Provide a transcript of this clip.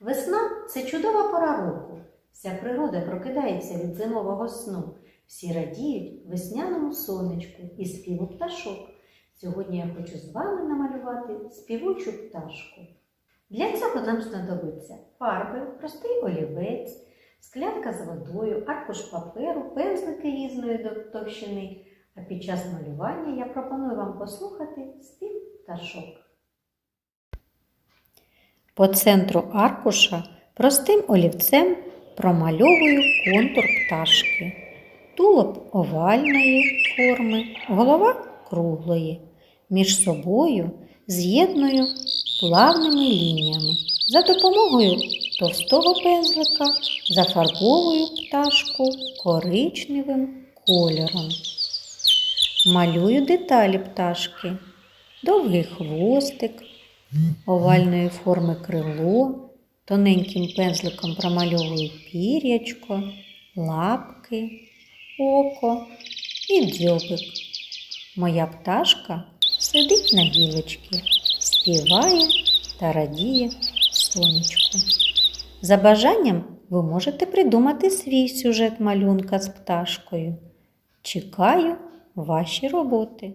Весна це чудова пора року. Вся природа прокидається від зимового сну. Всі радіють весняному сонечку і співу пташок. Сьогодні я хочу з вами намалювати співучу пташку. Для цього нам знадобиться фарби, простий олівець, склянка з водою, аркуш паперу, пензлики різної товщини. А під час малювання я пропоную вам послухати спів пташок. По центру аркуша простим олівцем промальовую контур пташки. Тулуб овальної форми, голова круглої. Між собою з'єдную плавними лініями. За допомогою товстого пензлика зафарбовую пташку коричневим кольором. Малюю деталі пташки, довгий хвостик, овальної форми крило, тоненьким пензликом промальовую пір'ячко, лапки, око і дзьобик. Моя пташка сидить на гілочці, співає та радіє сонечку. За бажанням ви можете придумати свій сюжет малюнка з пташкою. Чекаю ваші роботи.